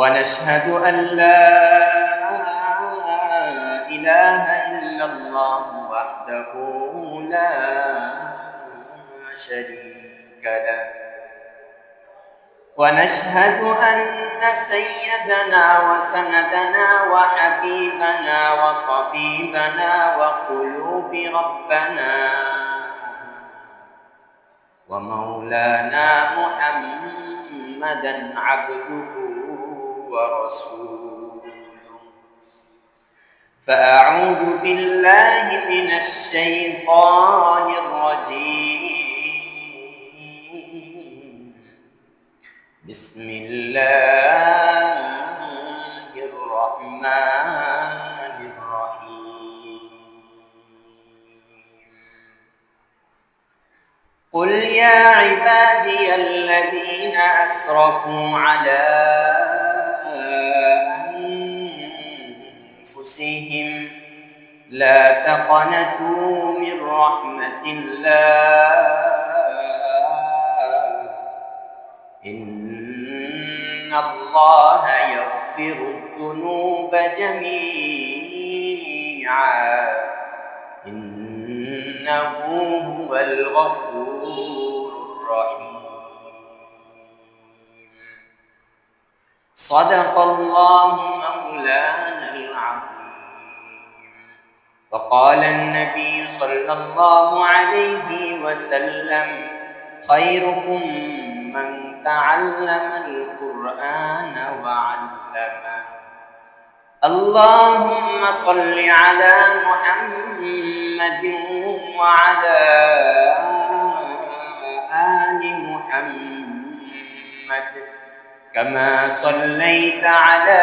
ونشهد أن لا إله إلا الله وحده لا شريك له. ونشهد أن سيدنا وسندنا وحبيبنا وطبيبنا وقلوب ربنا ومولانا محمدا عبده ورسوله. فأعوذ بالله من الشيطان الرجيم. بسم الله الرحمن الرحيم. قل يا عبادي الذين أسرفوا على لا تقنطوا من رحمة الله. إن الله يغفر الذنوب جميعا. إنه هو الغفور الرحيم. صدق الله مولانا وقال النبي صلى الله عليه وسلم خيركم من تعلم القرآن وعلمه. اللهم صل على محمد وعلى آل محمد كما صليت على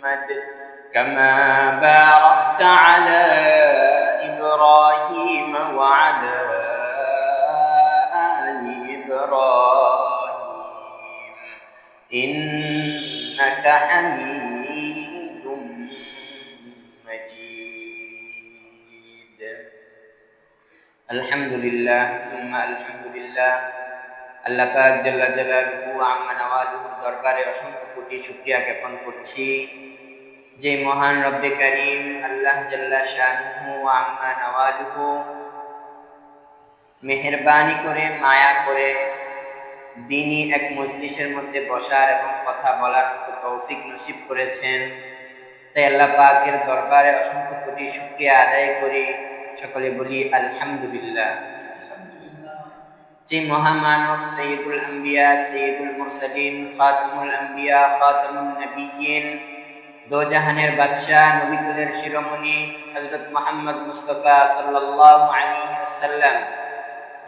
محمد كما باركت على إبراهيم وعلى آل إبراهيم إنك حميد مجيد الحمد لله ثم الحمد لله আল্লাহ পাক জাল্লা জালালুহু আম্মা নওয়ালুহুর দরবারে অসংখ্য কোটি শুকরিয়া জ্ঞাপন করছি যে মহান রব্বে করিম আল্লাহ জাল্লা শানুহু আম্মা নওয়ালুহু, মেহেরবানি করে, মায়া করে দিনই এক মজলিসের মধ্যে বসার এবং কথা বলার মতো তৌফিক নসিব করেছেন। তাই আল্লাহ পাকের দরবারে অসংখ্য কোটি শুক্রিয়া আদায় করি। সকলে বলি, আলহামদুলিল্লাহ। যে মহামানব সৈয়দুল আম্বিয়া, সৈয়দুল মুরসালিন, খাতামুল আম্বিয়া খাতামুল নবিয়িন দো জাহানের বাদশাহ নবিকুলের শিরোমণি হজরত মোহাম্মদ মুস্তাফা ওয়াসাল্লাম,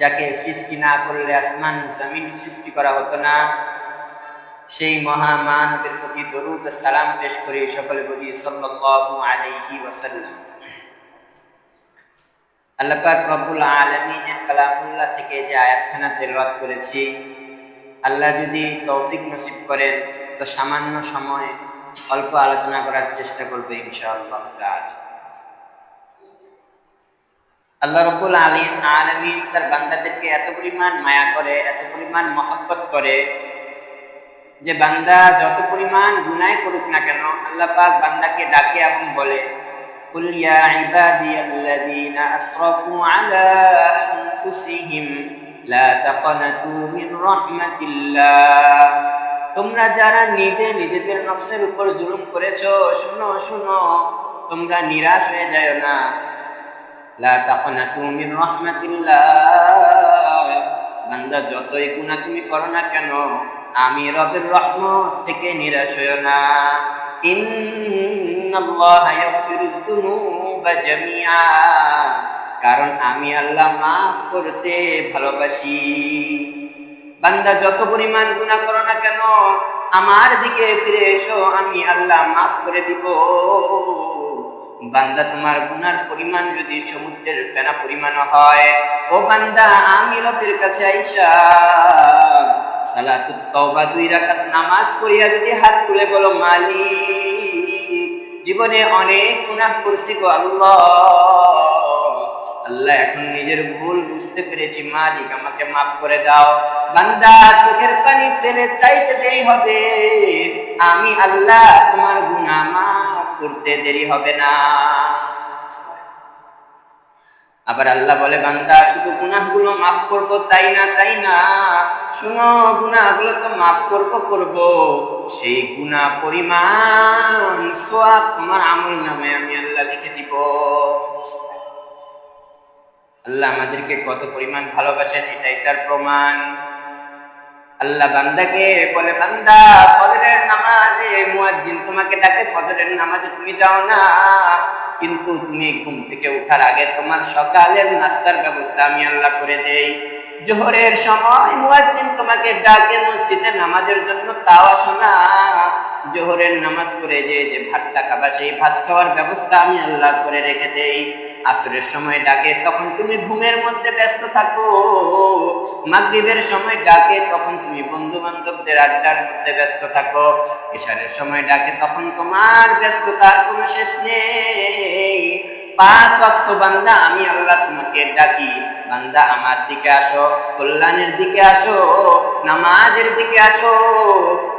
যাকে সৃষ্টি না করলে আসমান জমিন সৃষ্টি করা হতো না। সেই মহামানবের প্রতি দরুদ সালাম পেশ করে সকলে বলি সাল্লাল্লাহু আলাইহি ওয়াসাল্লাম। আল্লাহ পাক রব্বুল আলামিনের কালামুল্লাহ থেকে যে আয়াতখানা তেলাওয়াত করেছি, আল্লাহ যদি তৌফিক নসিব করেন, তো সামান্য সময় অল্প আলোচনা করার চেষ্টা করবো ইনশাআল্লাহ তাআলা আল্লাহ রব্বুল আলী আলমিন তার বান্দাদেরকে এত পরিমাণ মায়া করে এত পরিমাণ মহব্বত করে যে বান্দা যত পরিমাণ গুনায় করুক না কেন আল্লাহ পাক বান্দাকে ডাকে এবং বলে قل يا عبادي الذين أسرفوا على أنفسهم لا تقنطوا من رحمة الله তোমরা যারা নিজে নিজেদের নফসের উপর জুলুম করেছ, শুনো শুনো, তোমরা নিরাশ হয়ে যায় না। লা মিন রাহমাতিল্লাহ। বান্দা, যতই গুনাহ তুমি করো না কেন, আমি রবের রহমত থেকে নিরাশ হইও না। কারণ আমি আল্লাহ মাফ করতে ভালোবাসি। বান্দা যত পরিমাণ গুনাহ করো না কেন, আমার দিকে ফিরে এসো, আমি আল্লাহ মাফ করে দিব। বান্দা তোমার গুনার পরিমাণ যদি সমুদ্রের ফেনা পরিমাণ হয়, ও বান্দা আমি রবের কাছে আইসা, সালাতুত তওবা দুই রাকাত নামাজ পড়িয়া যদি হাত তুলে বলো, মালিক, জীবনে অনেক গুনাহ করছি গো আল্লাহ। আল্লাহ, এখন নিজের ভুল বুঝতে পেরেছি, মালিক, আমাকে মাফ করে দাও। বান্দা চোখের পানি ফেলে চাইতে দেরি হবে। আমি আল্লাহ তোমার গুনাহ মাফ করতে দেরি হবে না। আবার আল্লাহ বলে, বান্দা, শুধু গুনাহগুলো মাফ করব, তাই না তাই না? শুনো, গুনাহগুলো তো মাফ করব করব। সেই গুনাহ পরিমাণ সোয়াব তোমার আমল নামে আমি আল্লাহ লিখে দিব। আল্লাহ আমাদেরকে কত পরিমাণ ভালোবাসেন, এটাই তার প্রমাণ। আল্লাহ বান্দাকে বলে, বান্দা, ফজরের নামাজে মুয়াজ্জিন তোমাকে ডাকে, ফজরের নামাজে তুমি যাও না। কিন্তু তুমি ঘুম থেকে ওঠার আগে তোমার সকালের নাস্তার ব্যবস্থা আমি আল্লাহ করে দেই। জোহরের সময় মুয়াজ্জিন তোমাকে ডাকে, মসজিদে নামাজের জন্য তাও আসো না জোহরের নামাজ পড়ে যে যে ভাতটা খাবা, সেই ভাত খাওয়ার ব্যবস্থা আমি আল্লাহ করে রেখে দেই। আসরের সময় ডাকে, তখন তুমি ঘুমের মধ্যে ব্যস্ত থাকো। মাগরিবের সময় ডাকে, তখন তুমি বন্ধু বান্ধবদের আড্ডার মধ্যে ব্যস্ত থাকো। এশারের সময় ডাকে, তখন তোমার ব্যস্ততার কোনো শেষ নেই। পাঁচ বান্দা, আমি আল্লাহ তোমাকে ডাকি। বান্দা আমার দিকে আসো, কল্যাণের দিকে আসো, নামাজের দিকে আসো।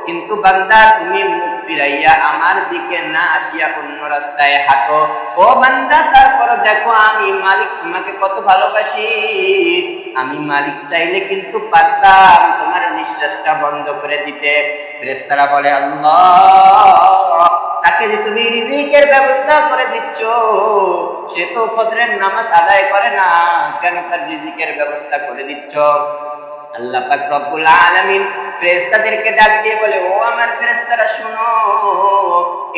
কিন্তু বান্দা, তুমি মুখ ফিরাইয়া আমার দিকে না আসিয়া অন্য রাস্তায় হাঁটো। ও বান্দা, তারপর দেখো আমি মালিক, তোমাকে কত ভালোবাসি। আমি মালিক চাইলে কিন্তু পারতাম তোমার নিঃশ্বাসটা বন্ধ করে দিতে। ফেরেস্তারা বলে, আল্লাহ তাকে যে তুমি রিজিকের ব্যবস্থা করে দিচ্ছ, সে তো ফজরের নামাজ আদায় করে না। কেন তার রিজিকের ব্যবস্থা করে দিচ্ছ? আল্লাহ পাক রব্বুল আলামিন ফেরেশতাদেরকে ডাক দিয়ে বলে, ও আমার ফেরেশতারা, শুনো,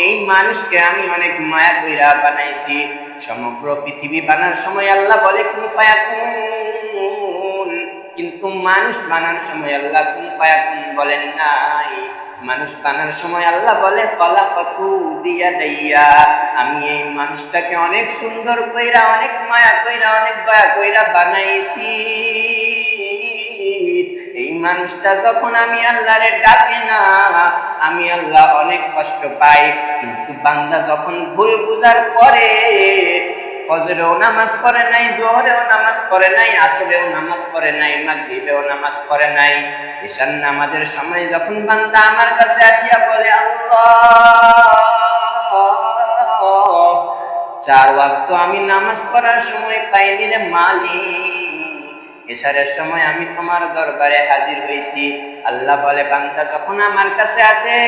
এই মানুষকে আমি অনেক মায়া কইরা বানাইছি। সমগ্র পৃথিবী বানার সময় আল্লাহ বলে কুন ফায়াকুন। কিন্তু মানুষ বানার সময় আল্লাহ কুন ফায়াকুন বলেন নাই। মানুষ বানার সময় আল্লাহ বলে ফলাকতু দিয়া দাইয়া আমি এই মানুষটাকে অনেক সুন্দর কইরা, অনেক মায়া কইরা, অনেক দয়া কইরা বানাইছি। এই মানুষটা যখন আমি আল্লাহরে ডাকে না, আমি আল্লাহ অনেক কষ্ট পাই। কিন্তু বান্দা যখন ভুল বুঝার পরে ফজরেও নামাজ পড়ে নাই, জোহরেও নামাজ পড়ে নাই, আসরেও নামাজ পড়ে নাই, মাগরিবেও নামাজ পড়ে নাই। ঈশান নামাজের সময় যখন বান্দা আমার কাছে আসিয়া বলে, আল্লাহ, চার ওয়াক্ত আমি নামাজ পড়ার সময় পাইনি রে মালিক। এশারের সময় আমি তোমার দরবারে হাজির হয়েছি আল্লাহ বলে, বান্দা যখন আমার কাছে আসে,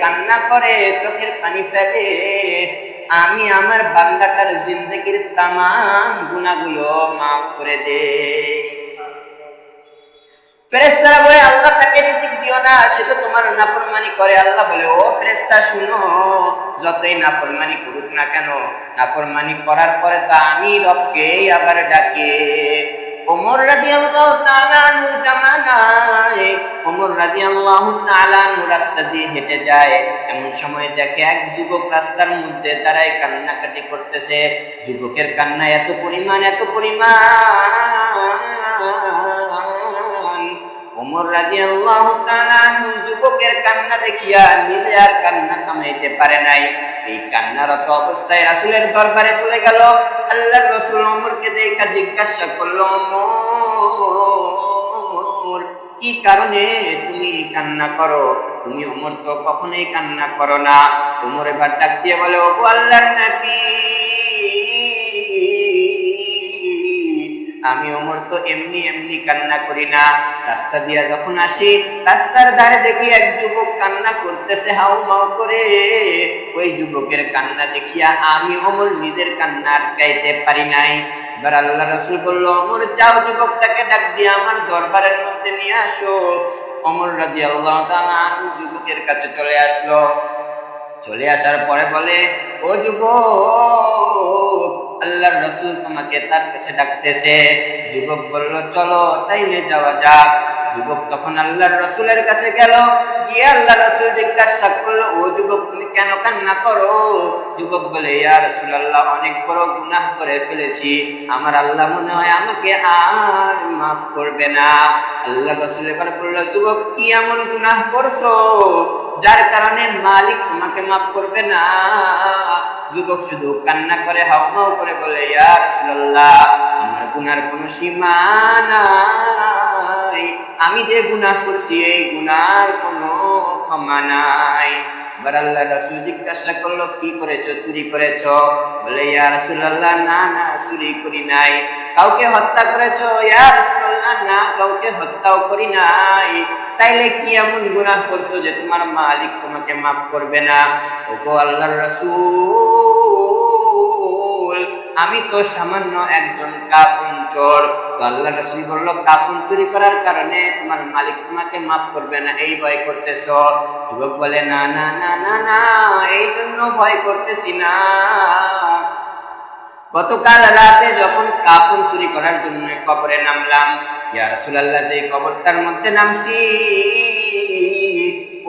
কান্না করে, চোখের পানি ফেলে আমি আমার বান্দাটার জিন্দগির তামাম গুণাগুলো মাফ করে দে ফেরেস্তারা বলে, আল্লাহ তাকে রিজিক দিও না, সে তো তোমার নাফরমানি করে। আল্লাহ বলে, ও ফেরেস্তা শুনো, যতই নাফরমানি করুক না কেন, নাফরমানি করার পরে তো আমি রবকেই আবার ডাকে। ওমর রাদিয়াল্লাহু তাআলা নূর জামানায় ওমর রাদিয়াল্লাহু তাআলা নূর রাস্তা দিয়ে হেঁটে যায়। এমন সময় দেখে এক যুবক রাস্তার মধ্যে দাঁড়ায় কান্নাকাটি করতেছে। যুবকের কান্না এত পরিমাণ এত পরিমাণ। ওমর তাআলা আনহু যুবকের কান্না দেখিয়া নিজে আর কান্না থামাইতে পারে নাই। এই কান্নারত অবস্থায় রাসূলের দরবারে চলে গেল। আল্লাহর রাসূল ওমরকে দেখা জিজ্ঞাসা করল ওমর কি কারণে তুমি কান্না করো? তুমি ওমর তো কখনোই কান্না করো না। ওমর এবার ডাক দিয়ে বলে ও আল্লাহর নবী আমি ওমর তো এমনি এমনি কান্না করি না। রাস্তা দিয়া যখন আসি, রাস্তার ধারে দেখি এক যুবক কান্না করতেছে, হাউ মাউ করে। ওই যুবকের কান্না দেখিয়া আমি অমর নিজের কান্না আটকাইতে পারি নাই। এবার আল্লাহ রসুল বলল, অমর, যাও যুবকটাকে ডাক দিয়ে আমার দরবারের মধ্যে নিয়ে আসো। অমর রাজি আল্লাহ যুবকের কাছে চলে আসলো। চলে আসার পরে বলে, ও যুবক আল্লাহর রসুল তোমাকে তার কাছে ডাকতেছে, যুবক বলল, চলো তাইলে যাওয়া যাক। যুবক তখন আল্লাহর রসুলের কাছে গেল, গিয়ে আল্লাহ রসুল জিজ্ঞাসা করল, ও যুবক, তুমি কেন কান্না করো? যুবক বলে, ইয়া রসুল আল্লাহ অনেক বড় গুনাহ করে ফেলেছি। আমার আল্লাহ মনে হয় আমাকে আর মাফ করবে না। আল্লাহ রসুল এবার বলল, যুবক, কি এমন গুনাহ করছ? যার কারণে মালিক তোমাকে মাফ করবে না। যুবক শুধু কান্না করে হাওমাও করে বলে, ইয়া রাসূলুল্লাহ, আমার গুনার কোনো সীমা নাই। আমি যে গুনাহ করছি, এই গুনার কোনো ক্ষমা নাই। এবার আল্লাহ জিজ্ঞাসা করল, কি করেছ? চুরি করেছ? বলে রাসূলুল্লাহ, না না, চুরি করি নাই। কাউকে হত্যা করেছ? ইয়া রাসূলুল্লাহ, না, কাউকে হত্যাও করি নাই। তাইলে কি এমন গুনাহ করছ যে তোমার মালিক তোমাকে মাফ করবে না? ওগো আল্লাহর রাসূল আমি তো সামান্য একজন কাফন চোর। তো আল্লাহ রাসূল বলল, কাফন চুরি করার কারণে তোমার মালিক তোমাকে মাফ করবে না, এই ভয় করতেছো? যুবক বলে, না না না না না, এই জন্য ভয় করতেছি না। গতকাল রাতে যখন কাফন চুরি করার জন্য কবরে নামলাম, ইয়া রাসূলুল্লাহ যে কবরটার মধ্যে নামছি,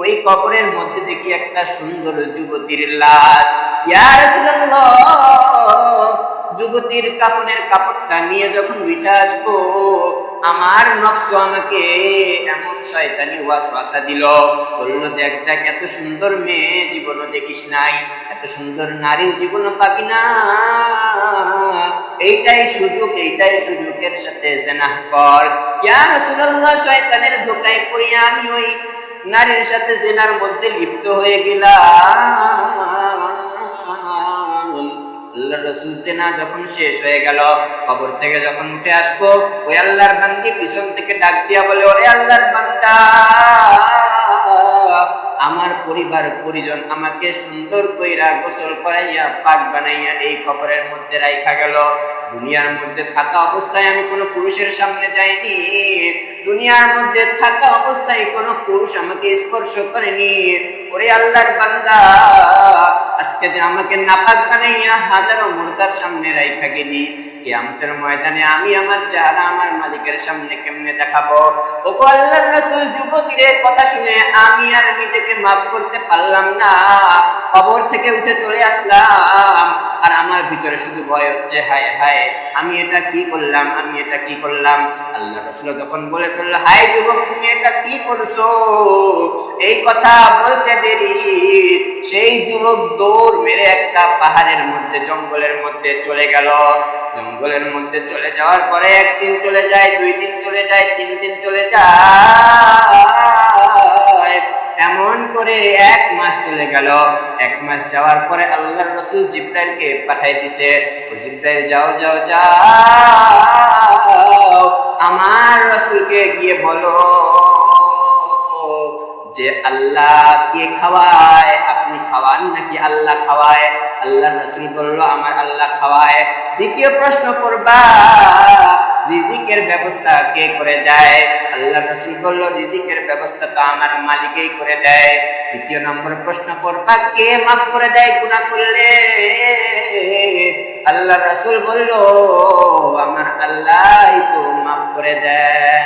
ওই কবরের মধ্যে দেখি একটা সুন্দর যুবতীর লাশ। ইয়া রাসূলুল্লাহ! যুবতীর কাফনের কাপড়টা নিয়ে যখন উইটা আসব, আমার নফস আমাকে এমন শয়তানি ওয়াসওয়াসা দিল। বলল, দেখ দেখ, এত সুন্দর মেয়ে জীবনও দেখিস নাই, এত সুন্দর নারীও জীবনও পাবি না। এইটাই সুযোগ, এইটাই সুযোগের সাথে জেনাহ কর। ইয়া রাসূলুল্লাহ, শয়তানের ধোকায় পড়িয়া আমি ওই নারীর সাথে জেনার মধ্যে লিপ্ত হয়ে গেলাম। আল্লাহ রসুল জেনা যখন শেষ হয়ে গেল, কবর থেকে যখন উঠে আসব, ওই আল্লাহর বান্দি পিছন থেকে ডাক দিয়া বলে, ওরে আল্লাহর বান্দা, আমার পরিবার পরিজন আমাকে সুন্দর কইরা গোসল করাইয়া, পাক বানাইয়া এই কবরের মধ্যে রাইখা গেল। দুনিয়ার মধ্যে থাকা অবস্থায় আমি কোনো পুরুষের সামনে যাইনি। দুনিয়ার মধ্যে থাকা অবস্থায় কোনো পুরুষ আমাকে স্পর্শ করেনি। ওরে আল্লাহর বান্দা, আজকে যে আমাকে নাপাক বানাইয়া হাজারো মুর্দার সামনে রাইখা গেলি ময়দানে আমি আমার চেহারা আমার মালিকের সামনে কেমনে দেখাবো? ও আল্লাহর রাসূল যুবকের কথা শুনে আমি আর নিজেকে মাফ করতে পারলাম না। কবর থেকে উঠে চলে আসলাম। আর আমার ভিতরে শুধু ভয় হচ্ছে, হায় হায়, আমি এটা কি করলাম, আমি এটা কি করলাম? আল্লাহ রসুল তখন বলে ফেলল হায় যুবক, তুমি এটা কি করছ? এই কথা বলতে দেরি। সেই যুবক দৌড় মেরে একটা পাহাড়ের মধ্যে, জঙ্গলের মধ্যে চলে গেল। জঙ্গলের মধ্যে চলে যাওয়ার পরে একদিন চলে যায়, দুই দিন চলে যায়, তিন দিন চলে যায়। এমন করে এক মাস চলে গেল। এক মাস যাওয়ার পরে আল্লাহর রসুল জিব্রাইলকে পাঠাই দিছে, ও জিব্রাইল, যাও যাও যাও, আমার রসুলকে গিয়ে বলো যে আল্লাহ কে খাওয়ায়, আপনি খাওয়ান নাকি আল্লাহ খাওয়ায়? আল্লাহ রসুল বলল, আমার আল্লাহ খাওয়ায়। দ্বিতীয় প্রশ্ন করবা রিজিকের ব্যবস্থা কে করে দেয়? আল্লাহ রসুল বলল, রিজিকের ব্যবস্থা তো আমার মালিকেই করে দেয়। দ্বিতীয় নম্বর প্রশ্ন করবা, কে মাফ করে দেয় গুণা করলে? আল্লাহ রসুল বলল, আমার আল্লাহ তো মাফ করে দেন।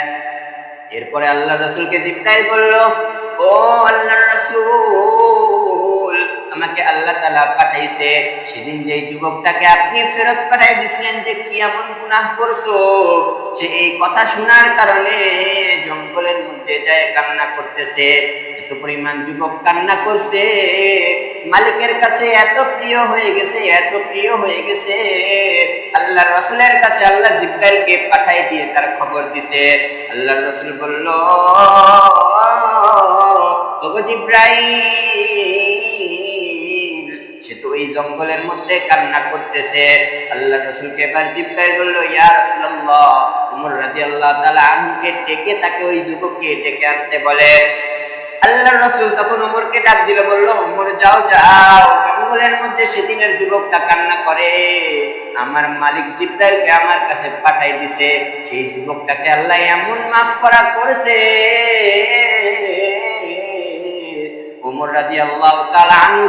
এরপরে আল্লাহ রসুলকে জিব্রাইল বলল, ও আল্লাহ রসুল আমাকে আল্লাহ তালা পাঠাইছে। সেদিন যে যুবকটাকে আপনি ফেরত পাঠাই দিছিলেন যে কি এমন গুনাহ করছ? সে এই কথা শোনার কারণে জঙ্গলের মধ্যে যায় কান্না করতেছে। এত পরিমাণ যুবক কান্না করছে। মালিকের কাছে এত প্রিয় হয়ে গেছে, এত প্রিয় হয়ে গেছে। আল্লাহ রসুলের কাছে আল্লাহ জিব্রাইলকে পাঠাই দিয়ে তার খবর দিছে। আল্লাহ রসুল বলল, ওগো জিব্রাইল ওই জঙ্গলের মধ্যে কান্না করতেছে। আল্লাহ রসুলকে এবার জিব্রাইল বলল, ইয়া রাসূলুল্লাহ। উমর রাদিয়াল্লাহু তাআলা আনহুকে ডেকে তাকে ওই যুবককে ডেকে আনতে বলে। আল্লাহ রসুল তখন উমরকে ডাক দিল বলল, উমর, যাও যাও। জঙ্গলের মধ্যে সেদিনের যুবকটা কান্না করে। আমার মালিক জিব্রাইলকে আমার কাছে পাঠাই দিছে। সেই যুবকটাকে আল্লাহ এমন মাফ করা করেছে। উমর রাজি আল্লাহ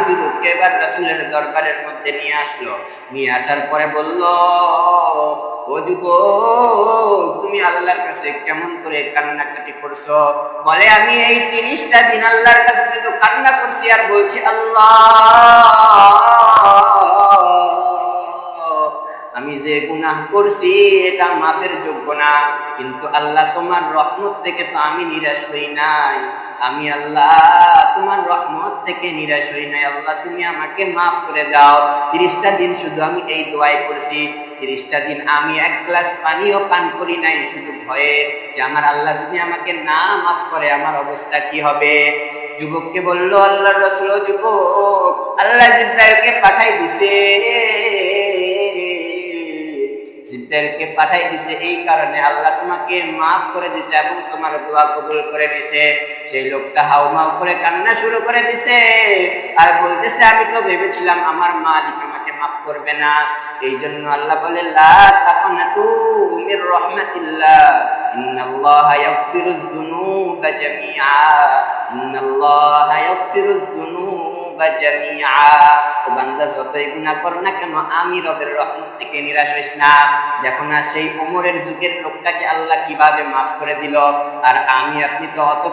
যুবককে এবার রাসুলের দরবারের মধ্যে নিয়ে আসলো। নিয়ে আসার পরে বলল, ও তুমি আল্লাহর কাছে কেমন করে কান্নাকাটি করছ? বলে, আমি এই তিরিশটা দিন আল্লাহর কাছে কিন্তু কান্না করছি আর বলছি, আল্লাহ আমি যে গুনাহ করছি, এটা মাফের যোগ্য না। কিন্তু আল্লাহ তোমার রহমত থেকে তো আমি নিরাশ হই নাই। আমি আল্লাহ তোমার রহমত থেকে নিরাশ হই নাই। আল্লাহ, তুমি আমাকে মাফ করে দাও। তিরিশটা দিন শুধু আমি এই দোয়াই করছি। তিরিশটা দিন আমি এক গ্লাস পানিও পান করি নাই শুধু ভয়ে যে আমার আল্লাহ যদি আমাকে না মাফ করে, আমার অবস্থা কি হবে? যুবককে বলল আল্লাহ রসুল যুবক, আল্লাহ জিব্রাইলকে পাঠাই দিছে। জিব্রাইলকে পাঠাই দিছে, এই কারণে আল্লাহ তোমাকে মাফ করে দিছে এবং তোমার দোয়া কবুল করে দিছে সেই লোকটা হাউমাউ করে কান্না শুরু করে দিছে। আর বলতেছে, আমি তো ভেবেছিলাম আমার মা মালিক আমাকে মাফ করবে না। এই জন্য আল্লাহ বলে, লা তাকনাতু মির রাহমাতিল্লাহ, ইন্নাল্লাহা ইয়াগফিরুদ দুনুবা জামিআ, ইন্নাল্লাহা ইয়াগফিরুদ সেই যুগের লোকটাকে আল্লাহ কীভাবে মাফ করে দিল? আর আমি, আপনি তো অত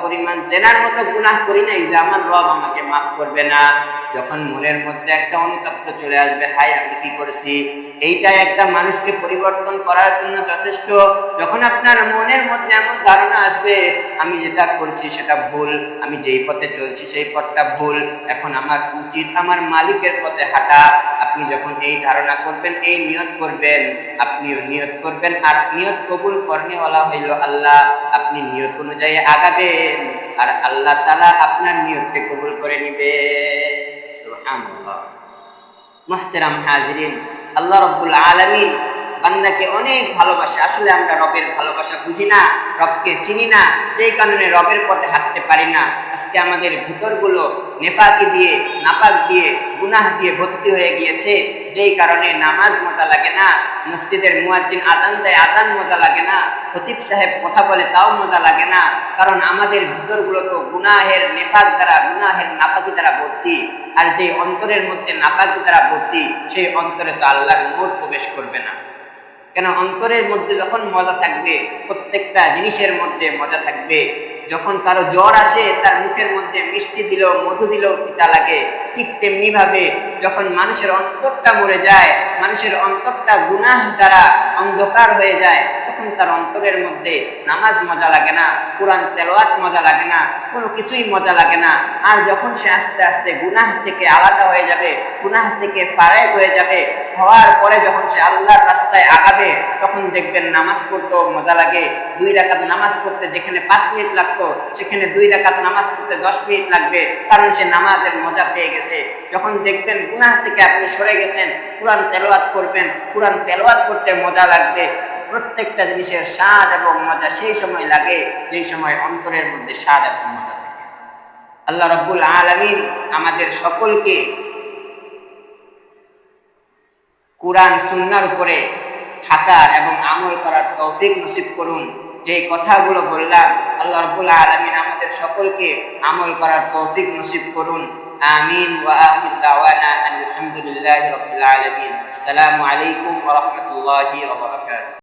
জেনার মতো গুনাহ যে আমার রব আমাকে মাফ করবে না। যখন মনের মধ্যে একটা অনুতপ্ত চলে আসবে হাই আমি কি করেছি? এইটা একটা মানুষকে পরিবর্তন করার জন্য যথেষ্ট। যখন আপনার মনের মধ্যে এমন ধারণা আসবে, আমি যেটা করছি সেটা ভুল, আমি যেই পথে চলছি সেই পথটা ভুল, এখন আমার উচিত আমার মালিকের পথে হাঁটা। আপনি যখন এই ধারণা করবেন, এই নিয়ত করবেন, আপনিও নিয়ত করবেন, আর নিয়ত কবুল করনেওয়ালা হইল আল্লাহ। আপনি নিয়ত অনুযায়ী আগাবেন, আর আল্লাহ তালা আপনার নিয়তকে কবুল করে নিবে। মুহতারাম হাজিরিন আল্লাহ রব্বুল আলামিন বান্দাকে অনেক ভালোবাসে। আসলে আমরা রবের ভালোবাসা বুঝি না, রবকে চিনি না, যেই কারণে রবের পথে হাঁটতে পারি না। আজকে আমাদের ভিতরগুলো নেফাকি দিয়ে, নাপাক দিয়ে, গুনাহ দিয়ে ভর্তি হয়ে গিয়েছে। যেই কারণে নামাজ মজা লাগে না, মসজিদের মুয়াজ্জিন আজান দেয় আজান মজা লাগে না, খতিব সাহেব কথা বলে তাও মজা লাগে না। কারণ আমাদের ভিতরগুলো তো গুনাহের নেফাক দ্বারা, গুনাহের নাপাকি দ্বারা ভর্তি। আর যে অন্তরের মধ্যে নাপাকি দ্বারা ভর্তি, সেই অন্তরে তো আল্লাহর নূর প্রবেশ করবে না। কেন অন্তরের মধ্যে যখন মজা থাকবে, প্রত্যেকটা জিনিসের মধ্যে মজা থাকবে। যখন কারও জ্বর আসে, তার মুখের মধ্যে মিষ্টি দিল, মধু দিল, পিতা লাগে। ঠিক তেমনি ভাবে যখন মানুষের অন্তরটা মরে যায়, মানুষের অন্তরটা গুনাহ দ্বারা অন্ধকার হয়ে যায় তখন তার অন্তরের মধ্যে নামাজ মজা লাগে না, কোরআন তেলোয়াত মজা লাগে না, কোনো কিছুই মজা লাগে না। আর যখন সে আস্তে আস্তে গুনাহ থেকে আলাদা হয়ে যাবে, গুনাহ থেকে ফারেক হয়ে যাবে, হওয়ার পরে যখন সে আল্লাহর রাস্তায় আগাবে, তখন দেখবেন নামাজ পড়তেও মজা লাগে। দুই রাকাত নামাজ পড়তে যেখানে পাঁচ মিনিট লাগতো, সেখানে দুই রাকাত নামাজ পড়তে দশ মিনিট লাগবে, কারণ সে নামাজের মজা পেয়ে গেছে। যখন দেখবেন গুনাহ থেকে আপনি সরে গেছেন, কোরআন তেলোয়াত করবেন, কোরআন তেলোয়াত করতে মজা লাগবে। প্রত্যেকটা জিনিসের স্বাদ এবং মজা সেই সময় লাগে, যেই সময় অন্তরের মধ্যে স্বাদ এবং মজা থাকে। আল্লাহ রব্বুল আলমিন আমাদের সকলকে কোরআন, সুন্নার উপরে থাকার এবং আমল করার তৌফিক নসিব করুন। যে কথাগুলো বললাম, আল্লাহ রব্বুল আলমিন আমাদের সকলকে আমল করার তৌফিক নসিব করুন। আমিন ওয়া আখির দাওয়ানা আলহামদুলিল্লাহি রাব্বিল আলামিন। আসসালামু আলাইকুম ওয়া রাহমাতুল্লাহি ওয়া বারাকাতুহু।